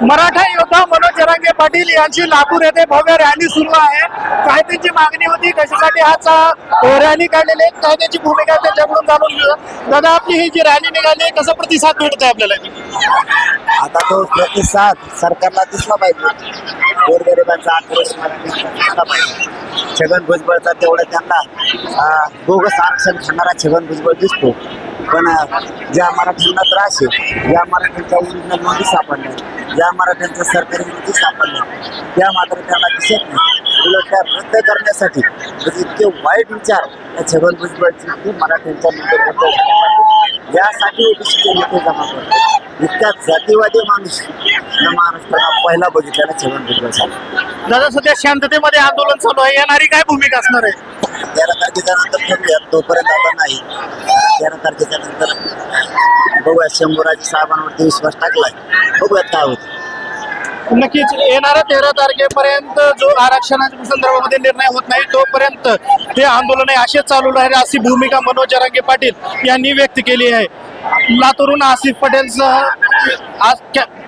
मराठा योद्धा मनोज जरांगे पाटील यांची लातूर येथे भव्य रॅली सुरू आहे. काय त्यांची मागणी होती? कशासाठी आज रॅली काढलेली आहे? काय त्यांची भूमिका आहे? त्याच्याकडून जाणून घेऊ दादा आपली ही जी रॅली निघाली आहे कसा प्रतिसाद भेटत आहे आपल्याला? आता तो प्रतिसाद सरकारला दिसला पाहिजे. गोरगरिबांचा आक्रोश दिसला पाहिजे. छगन भुजबळचा तेवढं त्यांना बोगस आरक्षण खाणारा छगन भुजबळ दिसतो. पण ज्या मराठ्यांना त्रास आहे ज्या मराठ्यांच्या ओरिजिनल नोंदी सापडल्या ज्या मराठ्यांचं सरकारी नोंदी सापडल्या त्या मात्र त्यांना दिसत नाही. उलट त्या रद्द करण्यासाठी म्हणजे इतके वाईट विचार त्या छगन भुजबळची ते मराठ्यांच्या मध्ये यासाठी ओबीसीचे नेते जमा करतात इतका जातीवादी माणूस या महाराष्ट्राला पहिला बघितलेला छगन भुजबळ साहेब. दादा सध्या शांततेमध्ये आंदोलन चालू आहे. येणारी काय भूमिका असणार आहे? तेरा तारखेच्या नंतर ठरवूया तोपर्यंत आता नाही. तेरा तारखेच्या नंतर बघूया शंभूराजी साहेबांवरती विश्वास टाकलाय. बघूयात काय होतं. नक्कीच येणाऱ्या तेरा तारखेपर्यंत जो आरक्षणाच्या संदर्भामध्ये निर्णय होत नाही तोपर्यंत हे आंदोलन आहे असेच चालू राहील अशी भूमिका मनोज जरांगे पाटील यांनी व्यक्त केली आहे. लातूरून आसिफ पटेलसह आज कॅ-